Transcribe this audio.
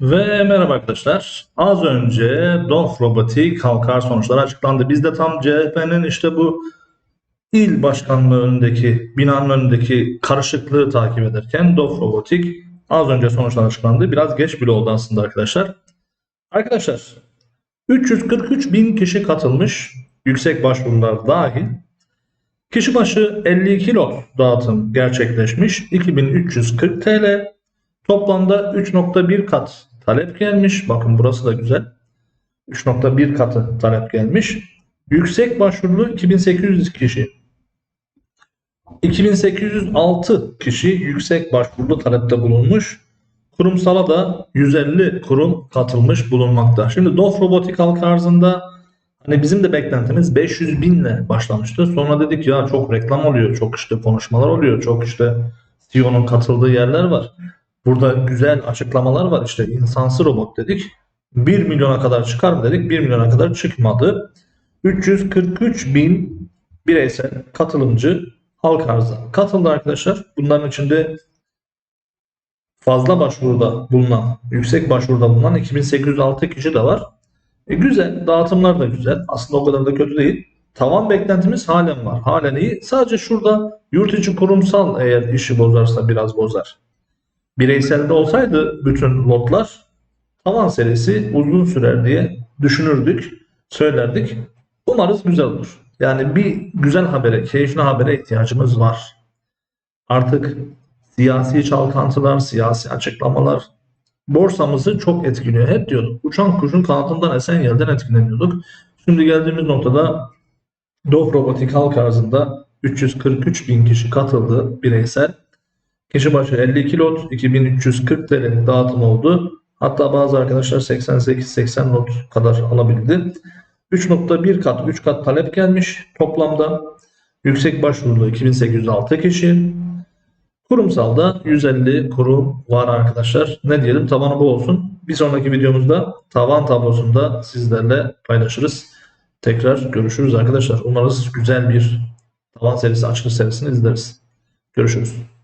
Ve merhaba arkadaşlar. Az önce Dof Robotik halkar sonuçları açıklandı. Biz de tam CHP'nin işte bu il başkanlığı önündeki, binanın önündeki karışıklığı takip ederken Dof Robotik az önce sonuçlar açıklandı. Biraz geç bile oldu aslında arkadaşlar. Arkadaşlar 343 bin kişi katılmış. Yüksek başvurular dahil. Kişi başı 52 lot dağıtım gerçekleşmiş. 2340 TL. Toplamda 3.1 kat talep gelmiş. Bakın burası da güzel. 3.1 katı talep gelmiş. Yüksek başvurulu 2800 kişi. 2806 kişi yüksek başvurulu talepte bulunmuş. Kurumsala da 150 kurum katılmış bulunmakta. Şimdi Dof Robotik halk arzında hani bizim de beklentimiz 500 binle başlamıştı. Sonra dedik ya çok reklam oluyor, çok işte konuşmalar oluyor, çok işte CEO'nun katıldığı yerler var. Burada güzel açıklamalar var. İşte insansı robot dedik. 1 milyona kadar çıkar mı dedik. 1 milyona kadar çıkmadı. 343 bin bireysel katılımcı halk arzı katıldı arkadaşlar. Bunların içinde fazla başvuruda bulunan, yüksek başvuruda bulunan 2806 kişi de var. E güzel, dağıtımlar da güzel. Aslında o kadar da kötü değil. Tavan beklentimiz halen var. Halen iyi. Sadece şurada yurt içi kurumsal eğer işi bozarsa biraz bozar. Bireyselde olsaydı bütün lotlar tavan serisi uzun sürer diye düşünürdük, söylerdik. Umarız güzel olur. Yani bir güzel habere, keyifli habere ihtiyacımız var. Artık siyasi çalkantılar, siyasi açıklamalar borsamızı çok etkiliyor. Hep diyorduk. Uçan kuşun kanatından esen yerden etkileniyorduk. Şimdi geldiğimiz noktada Dof Robotik halk arzında 343 bin kişi katıldı bireysel. Kişi başı 52 lot, 2340 TL'lik dağıtım oldu. Hatta bazı arkadaşlar 88-80 lot kadar alabildi. 3.1 kat, 3 kat talep gelmiş toplamda. Yüksek başvurulu 2806 kişi. Kurumsalda 150 kurum var arkadaşlar. Ne diyelim tavanı bu olsun. Bir sonraki videomuzda tavan tablosunda sizlerle paylaşırız. Tekrar görüşürüz arkadaşlar. Umarız güzel bir tavan serisi, açılış serisini izleriz. Görüşürüz.